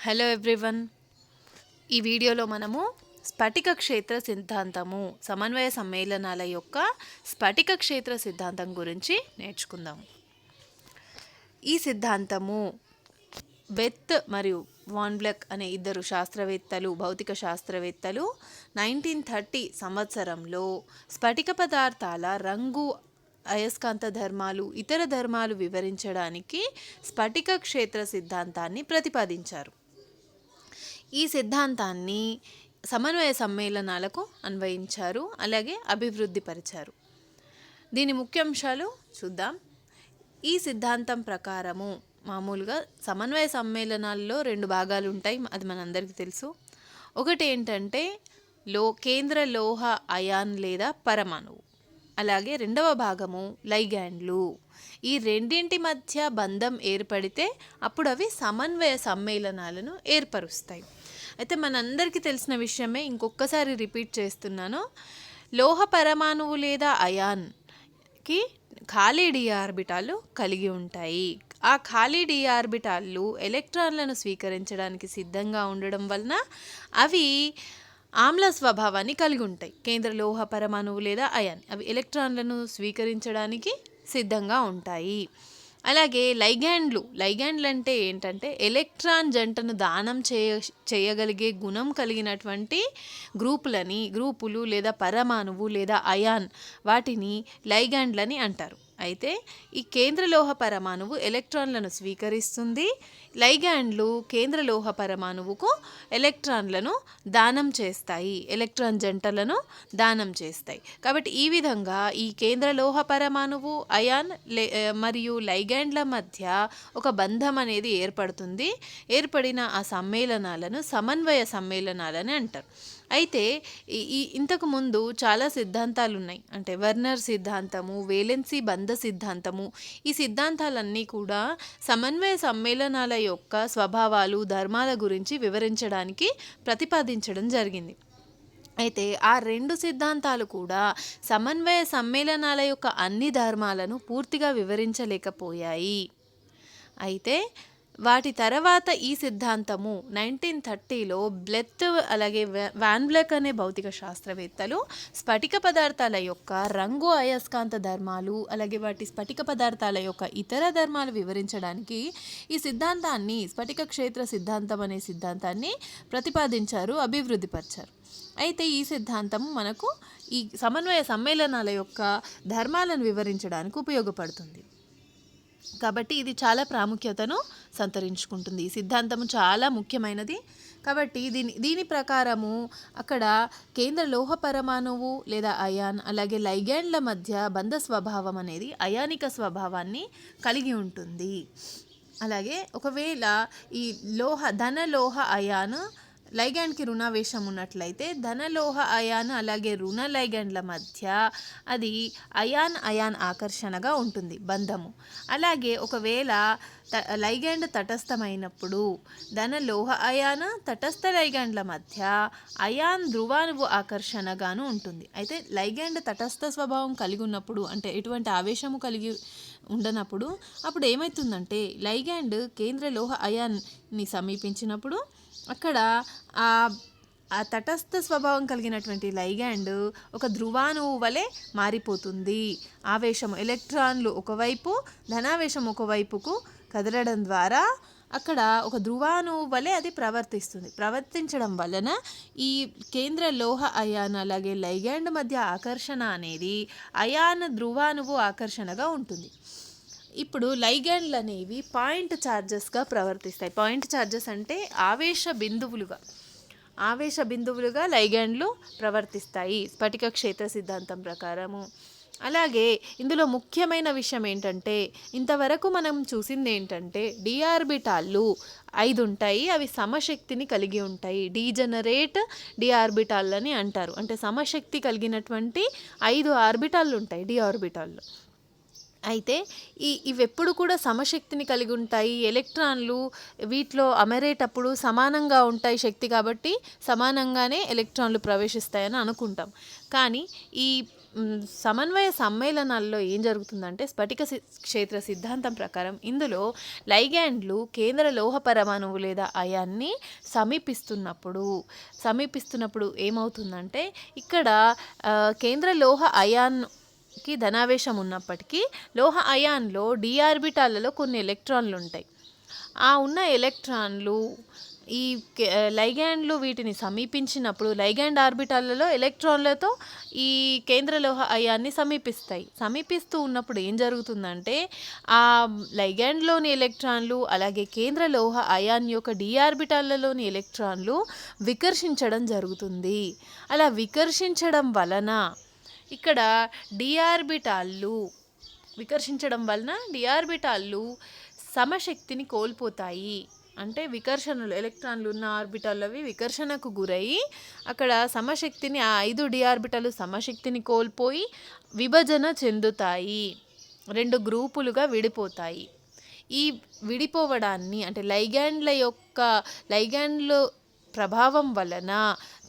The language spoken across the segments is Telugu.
హలో ఎవ్రీవన్ ఈ వీడియోలో మనము స్ఫటిక క్షేత్ర సిద్ధాంతము సమన్వయ సమ్మేళనాల యొక్క స్ఫటిక క్షేత్ర సిద్ధాంతం గురించి నేర్చుకుందాం. ఈ సిద్ధాంతము బెత్ మరియు వాన్బ్లక్ అనే ఇద్దరు శాస్త్రవేత్తలు భౌతిక శాస్త్రవేత్తలు నైన్టీన్ థర్టీ సంవత్సరంలో స్ఫటిక పదార్థాల రంగు అయస్కాంత ధర్మాలు ఇతర ధర్మాలు వివరించడానికి స్ఫటిక క్షేత్ర సిద్ధాంతాన్ని ప్రతిపాదించారు. ఈ సిద్ధాంతాన్ని సమన్వయ సమ్మేళనాలకు అన్వయించారు అలాగే అభివృద్ధి పరిచారు. దీని ముఖ్యాంశాలు చూద్దాం. ఈ సిద్ధాంతం ప్రకారము మామూలుగా సమన్వయ సమ్మేళనాల్లో రెండు భాగాలు ఉంటాయి అది మనందరికీ తెలుసు. ఒకటి ఏంటంటే లో కేంద్ర లోహ అయాన్ లేదా పరమాణువు. అలాగే రెండవ భాగము లైగ్యాండ్లు ఈ రెండింటి మధ్య బంధం ఏర్పడితే అప్పుడు అవి సమన్వయ సమ్మేళనాలను ఏర్పరుస్తాయి. అయితే మనందరికీ తెలిసిన విషయమే ఇంకొకసారి రిపీట్ చేస్తున్నాను. లోహ పరమాణువు లేదా అయాన్కి ఖాళీ డిఆర్బిటాలు కలిగి ఉంటాయి. ఆ ఖాళీ డిఆర్బిటాలు ఎలక్ట్రాన్లను స్వీకరించడానికి సిద్ధంగా ఉండడం వలన అవి ఆమ్ల స్వభావాన్ని కలిగి ఉంటాయి. కేంద్ర లోహ పరమాణువు లేదా అయాన్ అవి ఎలక్ట్రాన్లను స్వీకరించడానికి సిద్ధంగా ఉంటాయి. అలాగే లైగ్యాండ్లు లైగ్యాండ్లు అంటే ఏంటంటే ఎలక్ట్రాన్ జంటను దానం చేయ చేయగలిగే గుణం కలిగినటువంటి గ్రూపులని గ్రూపులు లేదా పరమాణువు లేదా అయాన్ వాటిని లైగ్యాండ్లని అంటారు. అయితే ఈ కేంద్ర లోహ పరమాణువు ఎలక్ట్రాన్లను స్వీకరిస్తుంది. లైగాండ్లు కేంద్ర లోహ పరమాణువుకు ఎలక్ట్రాన్లను దానం చేస్తాయి. ఎలక్ట్రాన్ జంటలను దానం చేస్తాయి. కాబట్టి ఈ విధంగా ఈ కేంద్ర లోహ పరమాణువు అయాన్ లే మరియు లైగాండ్ల మధ్య ఒక బంధం అనేది ఏర్పడుతుంది. ఏర్పడిన ఆ సమ్మేళనాలను సమన్వయ సమ్మేళనాలని అంటారు. అయితే ఈ ఇంతకు ముందు చాలా సిద్ధాంతాలు ఉన్నాయి అంటే వర్నర్ సిద్ధాంతము వేలెన్సీ బంధ సిద్ధాంతము ఈ సిద్ధాంతాలన్నీ కూడా సమన్వయ సమ్మేళనాల యొక్క స్వభావాలు ధర్మాల గురించి వివరించడానికి ప్రతిపాదించడం జరిగింది. అయితే ఆ రెండు సిద్ధాంతాలు కూడా సమన్వయ సమ్మేళనాల యొక్క అన్ని ధర్మాలను పూర్తిగా వివరించలేకపోయాయి. అయితే వాటి తర్వాత ఈ సిద్ధాంతము నైన్టీన్ థర్టీలో బ్లెత్ అలాగే వ్యాన్ బ్లెక్ అనే భౌతిక శాస్త్రవేత్తలు స్ఫటిక పదార్థాల యొక్క రంగు అయస్కాంత ధర్మాలు అలాగే వాటి స్ఫటిక పదార్థాల యొక్క ఇతర ధర్మాలు వివరించడానికి ఈ సిద్ధాంతాన్ని స్ఫటిక క్షేత్ర సిద్ధాంతం అనే సిద్ధాంతాన్ని ప్రతిపాదించారు అభివృద్ధిపరిచారు. అయితే ఈ సిద్ధాంతం మనకు ఈ సమన్వయ సమ్మేళనాల యొక్క ధర్మాలను వివరించడానికి ఉపయోగపడుతుంది. కాబట్టి ఇది చాలా ప్రాముఖ్యతను సంతరించుకుంటుంది. ఈ సిద్ధాంతము చాలా ముఖ్యమైనది. కాబట్టి దీని దీని ప్రకారము అక్కడ కేంద్ర లోహ పరమాణువు లేదా అయాన్ అలాగే లైగ్యాండ్ల మధ్య బంధ స్వభావం అనేది అయానిక స్వభావాన్ని కలిగి ఉంటుంది. అలాగే ఒకవేళ ఈ లోహ ధన లోహ అయాన్ లైగ్యాండ్కి రుణావేశం ఉన్నట్లయితే ధనలోహ అయాన్ అలాగే రుణ లైగ్యాండ్ల మధ్య అది అయాన్ అయాన్ ఆకర్షణగా ఉంటుంది బంధము. అలాగే ఒకవేళ త లైగ్యాండ్ తటస్థమైనప్పుడు ధనలోహ అయాన తటస్థ లైగ్యాండ్ల మధ్య అయాన్ ధ్రువానువు ఆకర్షణగాను ఉంటుంది. అయితే లైగ్యాండ్ తటస్థ స్వభావం కలిగి ఉన్నప్పుడు అంటే ఎటువంటి ఆవేశము కలిగి ఉండనప్పుడు అప్పుడు ఏమవుతుందంటే లైగ్యాండ్ కేంద్ర లోహ అయాన్ని సమీపించినప్పుడు అక్కడ ఆ ఆ తటస్థ స్వభావం కలిగినటువంటి లైగ్యాండ్ ఒక ధ్రువాణువు వలె మారిపోతుంది. ఆవేశం ఎలక్ట్రాన్లు ఒకవైపు ధనావేశం ఒకవైపుకు కదలడం ద్వారా అక్కడ ఒక ధ్రువాణువు వలె అది ప్రవర్తిస్తుంది. ప్రవర్తించడం వలన ఈ కేంద్ర లోహ అయాన్ అలాగే లైగ్యాండ్ మధ్య ఆకర్షణ అనేది అయాన్ ధ్రువాణువు ఆకర్షణగా ఉంటుంది. ఇప్పుడు లైగ్యాండ్లు అనేవి పాయింట్ ఛార్జెస్గా ప్రవర్తిస్తాయి. పాయింట్ ఛార్జెస్ అంటే ఆవేశ బిందువులుగా. ఆవేశ బిందువులుగా లైగ్యాండ్లు ప్రవర్తిస్తాయి. స్ఫటిక క్షేత్ర సిద్ధాంతం ప్రకారము. అలాగే ఇందులో ముఖ్యమైన విషయం ఏంటంటే ఇంతవరకు మనం చూసింది ఏంటంటే డిఆర్బిటాళ్ళు ఐదు ఉంటాయి. అవి సమశక్తిని కలిగి ఉంటాయి. డీజనరేట్ డిఆర్బిటాల్ అని అంటారు. అంటే సమశక్తి కలిగినటువంటి ఐదు ఆర్బిటాళ్ళు ఉంటాయి డిఆర్బిటాళ్ళు అయితే ఈ ఇవి ఎప్పుడు కూడా సమశక్తిని కలిగి ఉంటాయి. ఎలక్ట్రాన్లు వీటిలో అమరేటప్పుడు సమానంగా ఉంటాయి శక్తి కాబట్టి సమానంగానే ఎలక్ట్రాన్లు ప్రవేశిస్తాయని అనుకుంటాం. కానీ ఈ సమన్వయ సమ్మేళనాల్లో ఏం జరుగుతుందంటే స్ఫటిక క్షేత్ర సిద్ధాంతం ప్రకారం ఇందులో లైగ్యాండ్లు కేంద్ర లోహ పరమాణువు లేదా అయాన్ని సమీపిస్తున్నప్పుడు సమీపిస్తున్నప్పుడు ఏమవుతుందంటే ఇక్కడ కేంద్ర లోహ అయాన్ కి ధనావేశం ఉన్నప్పటికీ లోహ అయాన్లో డిఆర్బిటాలలో కొన్ని ఎలక్ట్రాన్లు ఉంటాయి ఆ ఉన్న ఎలక్ట్రాన్లు ఈ లైగాండ్లు లైగ్యాండ్లు వీటిని సమీపించినప్పుడు లైగ్యాండ్ ఆర్బిటాలలో ఎలక్ట్రాన్లతో ఈ కేంద్ర లోహ అయాన్ని సమీపిస్తాయి. సమీపిస్తూ ఉన్నప్పుడు ఏం జరుగుతుందంటే ఆ లైగ్యాండ్లోని ఎలక్ట్రాన్లు అలాగే కేంద్ర లోహ అయాన్ యొక్క డిఆర్బిటాలలోని ఎలక్ట్రాన్లు వికర్షించడం జరుగుతుంది. అలా వికర్షించడం వలన ఇక్కడ డిఆర్బిటాల్లు వికర్షించడం వలన డిఆర్బిటాళ్ళు సమశక్తిని కోల్పోతాయి. అంటే వికర్షణలు ఎలక్ట్రాన్లు ఉన్న ఆర్బిటాల్ అవి వికర్షణకు గురయ్యి అక్కడ సమశక్తిని ఆ ఐదు డిఆర్బిటాలు సమశక్తిని కోల్పోయి విభజన చెందుతాయి. రెండు గ్రూపులుగా విడిపోతాయి. ఈ విడిపోవడాన్ని అంటే లైగ్యాండ్ల యొక్క లైగ్యాండ్లు ప్రభావం వలన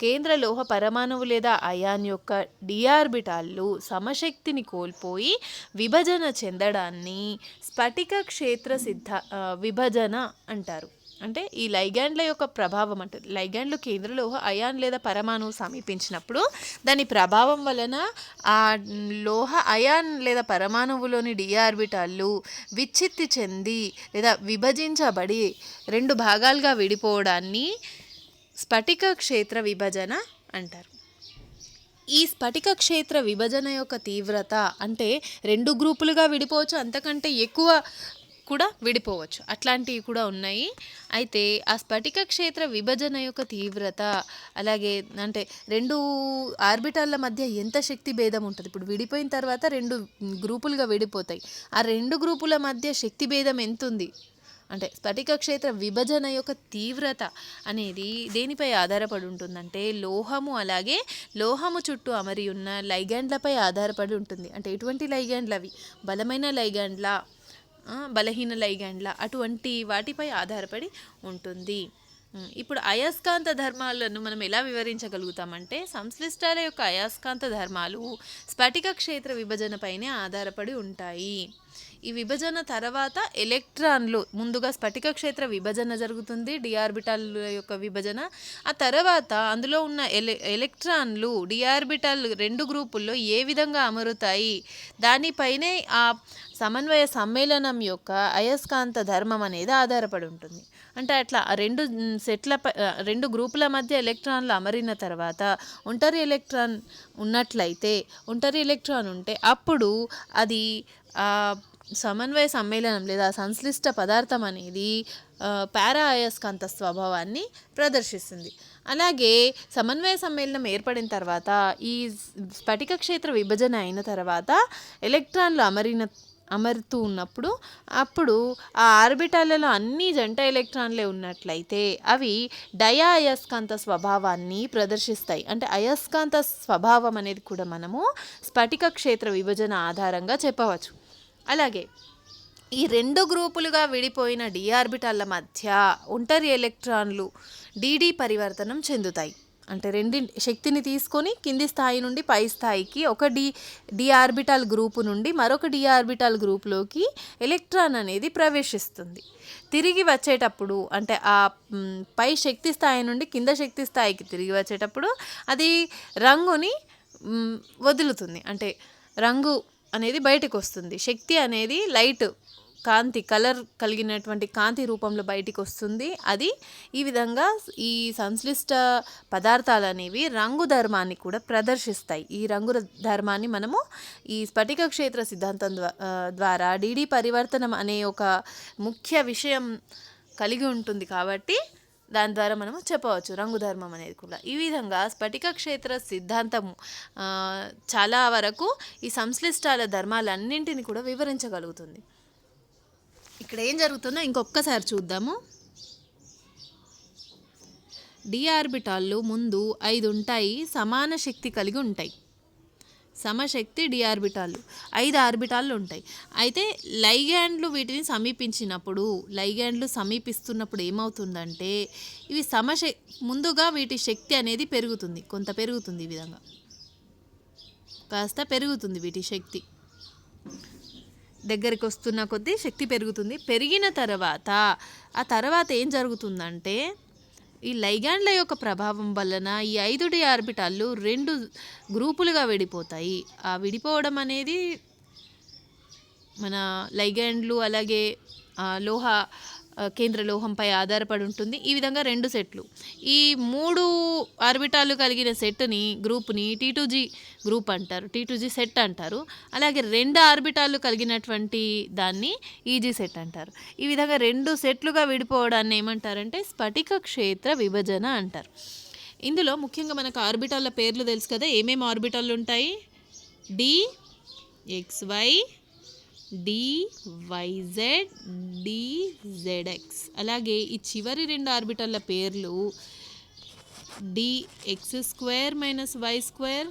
కేంద్ర లోహ పరమాణువు లేదా అయాన్ యొక్క డిఆర్బిటాళ్ళు సమశక్తిని కోల్పోయి విభజన చెందడాన్ని స్ఫటిక క్షేత్ర సిద్ధ విభజన అంటారు. అంటే ఈ లైగ్యాండ్ల యొక్క ప్రభావం అంటే లైగ్యాండ్లు కేంద్ర లోహ అయాన్ లేదా పరమాణువు సమీపించినప్పుడు దాని ప్రభావం వలన ఆ లోహ అయాన్ లేదా పరమాణువులోని డిఆర్బిటాళ్ళు విచ్ఛిత్తి చెంది లేదా విభజించబడి రెండు భాగాలుగా విడిపోవడాన్ని స్ఫటిక క్షేత్ర విభజన అంటారు. ఈ స్ఫటిక క్షేత్ర విభజన యొక్క తీవ్రత అంటే రెండు గ్రూపులుగా విడిపోవచ్చు అంతకంటే ఎక్కువ కూడా విడిపోవచ్చు. అట్లాంటివి కూడా ఉన్నాయి. అయితే ఆ స్ఫటిక క్షేత్ర విభజన యొక్క తీవ్రత అలాగే అంటే రెండు ఆర్బిటాల మధ్య ఎంత శక్తి భేదం ఉంటుంది? ఇప్పుడు విడిపోయిన తర్వాత రెండు గ్రూపులుగా విడిపోతాయి. ఆ రెండు గ్రూపుల మధ్య శక్తి భేదం ఎంత ఉంది అంటే స్ఫటిక క్షేత్ర విభజన యొక్క తీవ్రత అనేది దేనిపై ఆధారపడి ఉంటుందంటే లోహము అలాగే లోహము చుట్టూ అమరి ఉన్న లైగాండ్లపై ఆధారపడి ఉంటుంది. అంటే ఎటువంటి లైగాండ్లు అవి? బలమైన లైగాండ్ల బలహీన లైగాండ్ల అటువంటి వాటిపై ఆధారపడి ఉంటుంది. ఇప్పుడు అయస్కాంత ధర్మాలను మనం ఎలా వివరించగలుగుతామంటే సంశ్లిష్టాల యొక్క అయస్కాంత ధర్మాలు స్ఫటిక క్షేత్ర విభజనపైనే ఆధారపడి ఉంటాయి. ఈ విభజన తర్వాత ఎలక్ట్రాన్లు ముందుగా స్ఫటిక క్షేత్ర విభజన జరుగుతుంది డిఆర్బిటాల్ యొక్క విభజన. ఆ తర్వాత అందులో ఉన్న ఎలె ఎలక్ట్రాన్లు డిఆర్బిటాల్ రెండు గ్రూపుల్లో ఏ విధంగా అమరుతాయి? దానిపైనే ఆ సమన్వయ సమ్మేళనం యొక్క అయస్కాంత ధర్మం అనేది ఆధారపడి ఉంటుంది. అంటే అట్లా రెండు సెట్ల రెండు గ్రూపుల మధ్య ఎలక్ట్రాన్లు అమరిన తర్వాత ఒంటరి ఎలక్ట్రాన్ ఉన్నట్లయితే ఒంటరి ఎలక్ట్రాన్ ఉంటే అప్పుడు అది సమన్వయ సమ్మేళనం లేదా సంశ్లిష్ట పదార్థం అనేది పారా అయస్కాంత స్వభావాన్ని ప్రదర్శిస్తుంది. అలాగే సమన్వయ సమ్మేళనం ఏర్పడిన తర్వాత ఈ స్ఫటిక క్షేత్ర విభజన అయిన తర్వాత ఎలక్ట్రాన్లు అమరిన అమరుతూ ఉన్నప్పుడు అప్పుడు ఆ ఆర్బిటాలలో అన్ని జంట ఎలక్ట్రాన్లే ఉన్నట్లయితే అవి డయా అయస్కాంత స్వభావాన్ని ప్రదర్శిస్తాయి. అంటే అయస్కాంత స్వభావం అనేది కూడా మనము స్ఫటిక క్షేత్ర విభజన ఆధారంగా చెప్పవచ్చు. అలాగే ఈ రెండు గ్రూపులుగా విడిపోయిన డి ఆర్బిటాల మధ్య ఒంటరి ఎలక్ట్రాన్లు డిడి పరివర్తనం చెందుతాయి. అంటే రెండి శక్తిని తీసుకొని కింది స్థాయి నుండి పై స్థాయికి ఒక డి డి ఆర్బిటాల్ గ్రూపు నుండి మరొక డి ఆర్బిటాల్ గ్రూపులోకి ఎలక్ట్రాన్ అనేది ప్రవేశిస్తుంది. తిరిగి వచ్చేటప్పుడు అంటే ఆ పై శక్తి స్థాయి నుండి కింద శక్తి స్థాయికి తిరిగి వచ్చేటప్పుడు అది రంగుని వదులుతుంది. అంటే రంగు అనేది బయటకు వస్తుంది. శక్తి అనేది లైట్ కాంతి కలర్ కలిగినటువంటి కాంతి రూపంలో బయటికి వస్తుంది. అది ఈ విధంగా ఈ సంశ్లిష్ట పదార్థాలు అనేవి రంగు ధర్మాన్ని కూడా ప్రదర్శిస్తాయి. ఈ రంగు ధర్మాన్ని మనము ఈ స్ఫటిక క్షేత్ర సిద్ధాంతం ద్వారా డిడి పరివర్తనం అనే ఒక ముఖ్య విషయం కలిగి ఉంటుంది కాబట్టి దాని ద్వారా మనము చెప్పవచ్చు. రంగు ధర్మం అనేది కూడా. ఈ విధంగా స్ఫటిక క్షేత్ర సిద్ధాంతము చాలా వరకు ఈ సంశ్లిష్టాల ధర్మాలన్నింటిని కూడా వివరించగలుగుతుంది. ఇక్కడ ఏం జరుగుతుందో ఇంకొకసారి చూద్దాము. డిఆర్బిటాల్లో ముందు ఐదు ఉంటాయి సమాన శక్తి కలిగి ఉంటాయి. సమశక్తి డిఆర్బిటాలు ఐదు ఆర్బిటాలు ఉంటాయి. అయితే లైగ్యాండ్లు వీటిని సమీపించినప్పుడు లైగ్యాండ్లు సమీపిస్తున్నప్పుడు ఏమవుతుందంటే ఇవి సమశ ముందుగా వీటి శక్తి అనేది పెరుగుతుంది. కొంత పెరుగుతుంది ఈ విధంగా. కాస్త పెరుగుతుంది వీటి శక్తి. దగ్గరికి వస్తున్న కొద్దీ శక్తి పెరుగుతుంది. పెరిగిన తర్వాత ఆ తర్వాత ఏం జరుగుతుందంటే ఈ లైగాండ్ల యొక్క ప్రభావం వలన ఈ ఐదు డి ఆర్బిటాలు రెండు గ్రూపులుగా విడిపోతాయి. ఆ విడిపోవడం అనేది మన లైగాండ్లు అలాగే లోహ కేంద్ర లోహంపై ఆధారపడి ఉంటుంది. ఈ విధంగా రెండు సెట్లు. ఈ మూడు ఆర్బిటాలు కలిగిన సెట్ని గ్రూప్ని టీ గ్రూప్ అంటారు. టీ సెట్ అంటారు. అలాగే రెండు ఆర్బిటాలు కలిగినటువంటి దాన్ని ఈజీ సెట్ అంటారు. ఈ విధంగా రెండు సెట్లుగా విడిపోవడాన్ని ఏమంటారంటే స్ఫటిక క్షేత్ర విభజన అంటారు. ఇందులో ముఖ్యంగా మనకు ఆర్బిటాల పేర్లు తెలుసు కదా. ఏమేమి ఆర్బిటాలు ఉంటాయి? D x y d y z d z x అలాగే ఈ చివరి రెండు ఆర్బిటల్ల పేర్లు d x square minus y square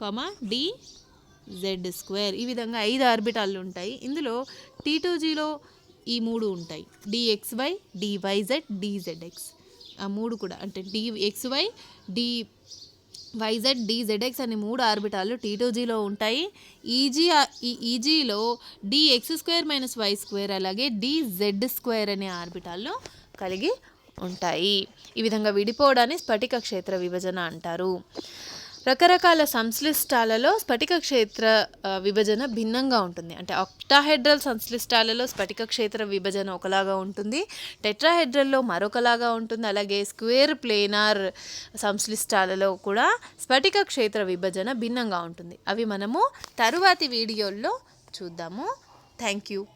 comma d z square. ఈ విధంగా ఐదు ఆర్బిటాలు ఉంటాయి. ఇందులో టీ టూ జీలో ఈ మూడు ఉంటాయి. డిఎక్స్వై డివైజెడ్ డిజెడ్ఎక్స్ ఆ మూడు కూడా అంటే D X Y D Y Z D Z X అనే మూడు ఆర్బిటాలు టీ ఉంటాయి. ఈజీ ఈ ఈజీలో D X square minus Y square అలాగే డిజెడ్ స్క్వేర్ అనే ఆర్బిటాల్లో కలిగి ఉంటాయి. ఈ విధంగా విడిపోవడాన్ని స్ఫటిక క్షేత్ర విభజన అంటారు. రకరకాల సంశ్లిష్టాలలో స్ఫటిక క్షేత్ర విభజన భిన్నంగా ఉంటుంది. అంటే ఆక్టాహెడ్రల్ సంశ్లిష్టాలలో స్ఫటిక క్షేత్ర విభజన ఒకలాగా ఉంటుంది. టెట్రాహెడ్రల్లో మరొకలాగా ఉంటుంది. అలాగే స్క్వేర్ ప్లేనార్ సంశ్లిష్టాలలో కూడా స్ఫటిక క్షేత్ర విభజన భిన్నంగా ఉంటుంది. అవి మనము తరువాతి వీడియోల్లో చూద్దాము. Thank you.